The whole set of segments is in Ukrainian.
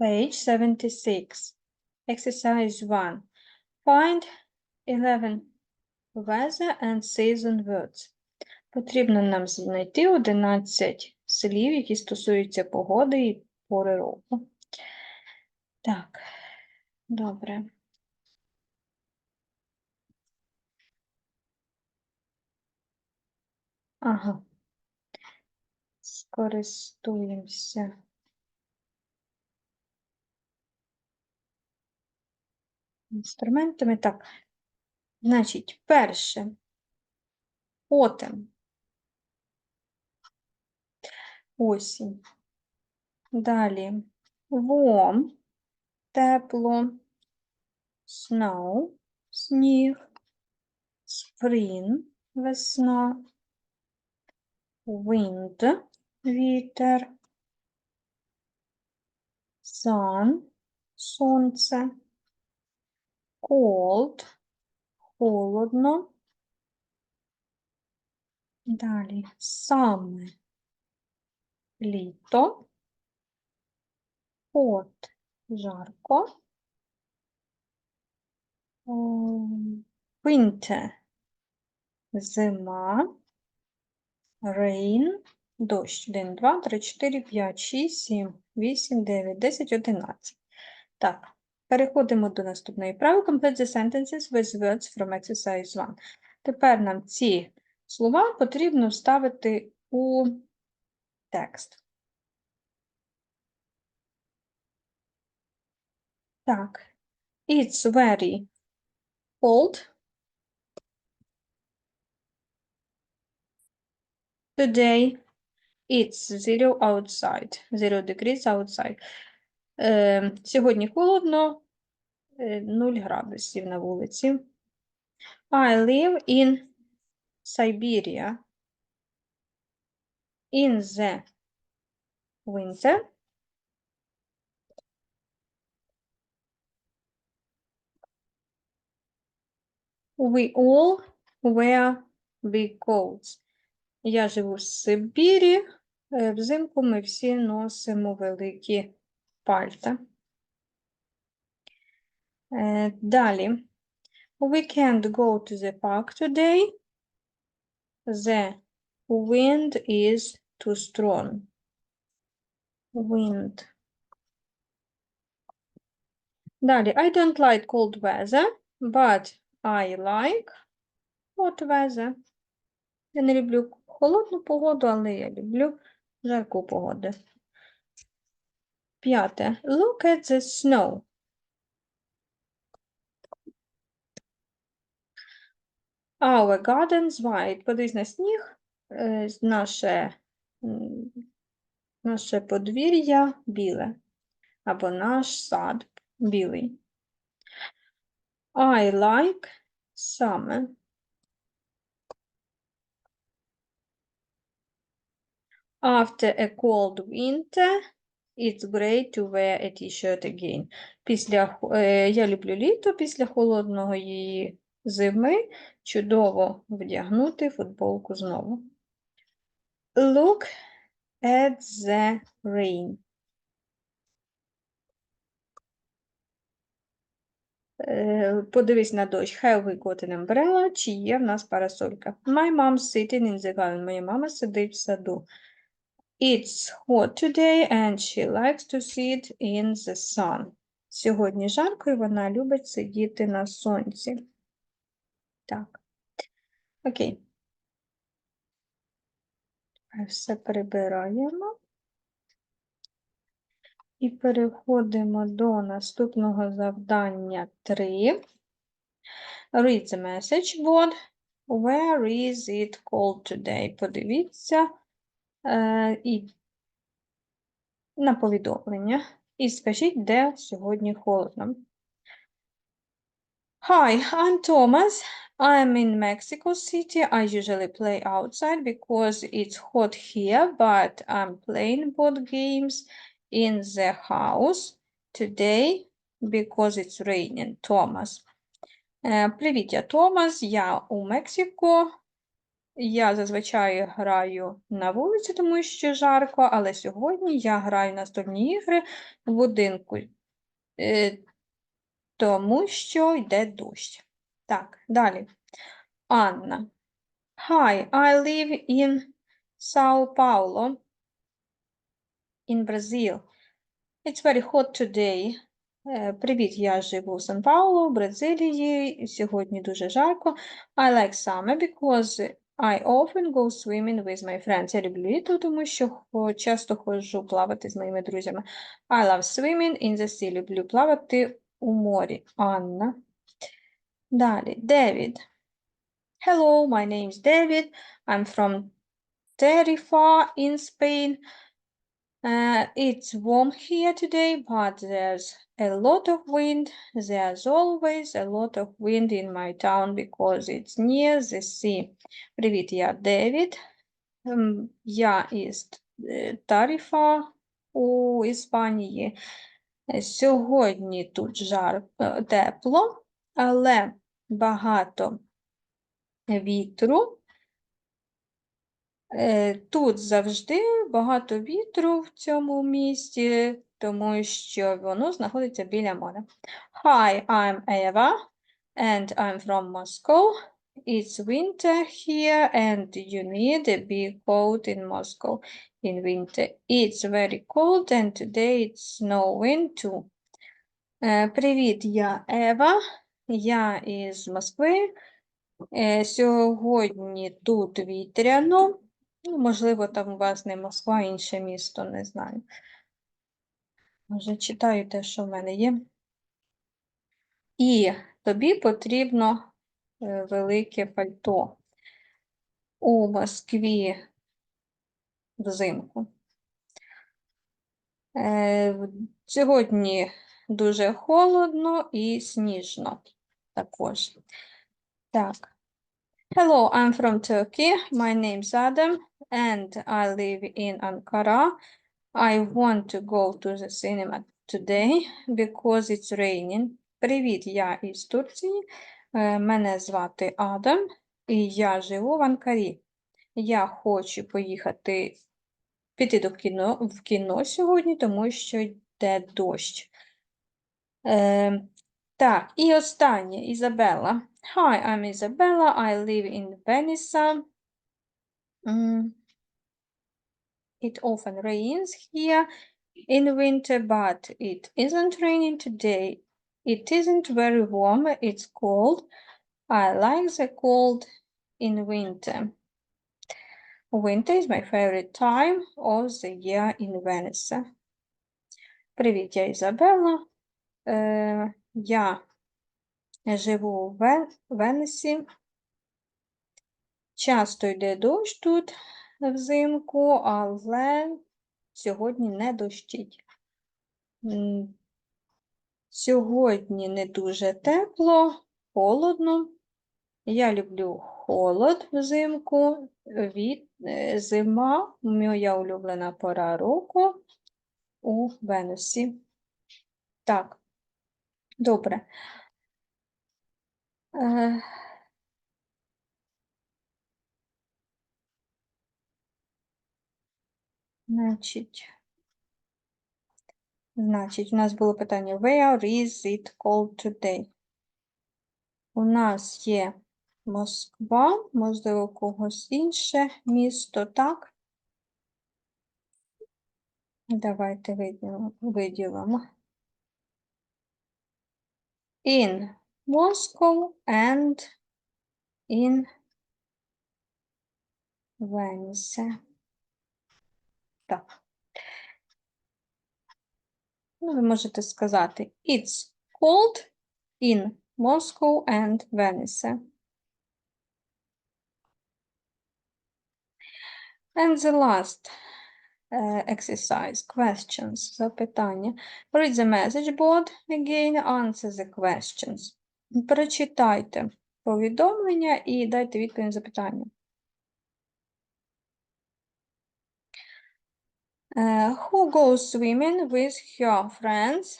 Page 76. Exercise 1. Find 11 weather and season words. Потрібно нам знайти 11 слів, які стосуються погоди і пори року. Так, добре. Ага. Скористуємося. Інструментами. Так. Значить, перше. Autumn. Осінь. Далі. Warm. Тепло. Snow. Сніг. Spring. Весна. Wind. Вітер. Sun. Сонце. Cold. Холодно. Далі. Summer. Літо. Hot. Жарко. Ем, Winter. Зима. Rain. Дощ. 1, 2, 3, 4, 5, 6, 7, 8, 9, 10, 11. Так, переходимо до наступної вправи. Complete the sentences with words from exercise 1. Тепер нам ці слова потрібно вставити у текст. Так, it's very cold. Today it's zero outside. Zero degrees outside. Е, сьогодні холодно, е, 0 градусів на вулиці. I live in Siberia. In the winter. We all wear big coats. Я живу в Сибірі. е, Взимку ми всі носимо великі пальта. Е, Далі. We can't go to the park today. The wind is too strong. Wind. Далі. I don't like cold weather, but I like hot weather. Я не люблю холодну погоду, але я люблю жарку погоду. П'яте. Look at the snow. Our garden's white. Подивись на сніг. Е, Наше, наше подвір'я біле. Або наш сад білий. I like summer. After a cold winter, it's great to wear a t-shirt again. Після, е, я люблю літо, після холодного її зими чудово вдягнути футболку знову. Look at the rain. Е, Подивись на дощ. Have we got an umbrella? Чи є в нас парасолька? My mom's sitting in the garden. Моя мама сидить в саду. It's hot today and she likes to sit in the sun. Сьогодні жарко і вона любить сидіти на сонці. Так. Окей. Все прибираємо. І переходимо до наступного завдання 3. Read the message board. Where is it cold today? Подивіться і на повідомлення. І скажіть, де сьогодні холодно. Hi, I'm Thomas. I'm in Mexico City. I usually play outside because it's hot here, but I'm playing board games in the house today because it's raining. Thomas. Е, Привіт, я Томас. Я у Мексико. Я зазвичай граю на вулиці, тому що жарко, але сьогодні я граю настольні ігри в будинку, е, тому що йде дощ. Так, далі. Анна. Hi, I live in Sao Paulo, in Brazil. It's very hot today. Е, Привіт, я живу в Сан-Паулу, в Бразилії. Сьогодні дуже жарко. I like summer because I often go swimming with my friends. Я люблю літо, тому що хо- часто ходжу плавати з моїми друзями. I love swimming in the sea. Люблю плавати у морі. Анна. Далі. Девід. Hello, my name is David. I'm from Tarifa in Spain. Uh, it's warm here today, but there's a lot of wind. There's always a lot of wind in my town because it's near the sea. Привіт, я Девід. Ем, Я із е, Таріфа у Іспанії. Е, Сьогодні тут жар е, тепло, але багато вітру. Е, Тут завжди багато вітру в цьому місті, тому що воно знаходиться біля моря. Hi, I'm Eva, and I'm from Moscow. It's winter here, and you need a big coat in Moscow in winter. It's very cold, and today it's snowing too. Е, Привіт, я Ева. Я із Москви. Е, Сьогодні тут вітряно. Ну, можливо, там у вас не Москва, інше місто, не знаю. Вже читаю те, що в мене є. І тобі потрібно е, велике пальто. У Москві взимку. Е, Сьогодні дуже холодно і сніжно також. Так. Hello, I'm from Turkey. My name's Adam, and I live in Ankara. I want to go to the cinema today because it's raining. Привіт, я із Турції. Е, Мене звати Адам, і я живу в Анкарі. Я хочу поїхати піти до кіно в кіно сьогодні, тому що йде дощ. Е, так, і останнє Ізабела. Hi, I'm Isabella. I live in Venice. Mm, It often rains here in winter, but it isn't raining today. It isn't very warm. It's cold. I like the cold in winter. Winter is my favorite time of the year in Venice. Привіт, я Ізабелла. Е, я живу в Вен- Венесі. Часто йде дощ тут взимку, але сьогодні не дощить. Сьогодні не дуже тепло, холодно. Я люблю холод взимку. Від, е, зима моя улюблена пора року у Венусі. Так, добре. Е, Значить, значить, у нас було питання Where is it cold today? У нас є Москва, можливо, когось інше місто, так? Давайте виділимо. In Moscow and in Venice. Так. Ну, ви можете сказати It's cold in Moscow and Venice. And the last uh, exercise, questions, запитання. Read the message board again, answer the questions. Прочитайте повідомлення і дайте відповідь на запитання. Uh, who goes swimming with her friends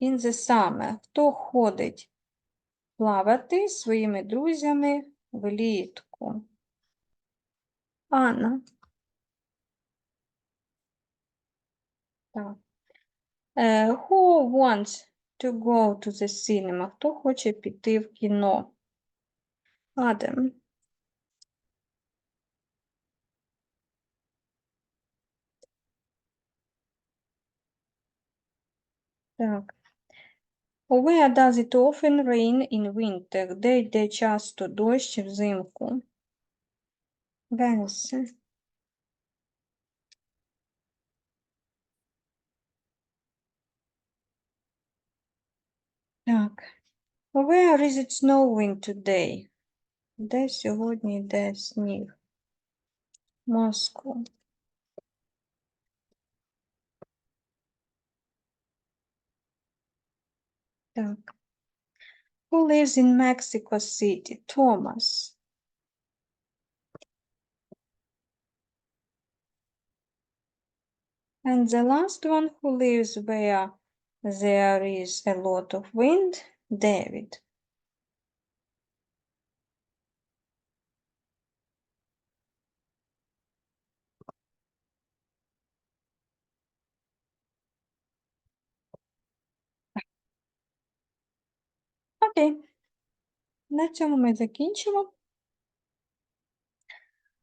in the summer? Хто ходить плавати своїми друзями влітку? Анна. Так. Е, who wants to go to the cinema? Хто хоче піти в кіно? Адам. Так. Where does it often rain in winter? Де йде часто дощ взимку? Венсе. Так. Where is it snowing today? Де сьогодні йде сніг? Москва. Так. Who lives in Mexico City? Thomas. And the last one who lives where There is a lot of wind? David. Окей. На цьому ми закінчимо.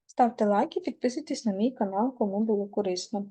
Ставте лайки, підписуйтесь на мій канал, кому було корисно.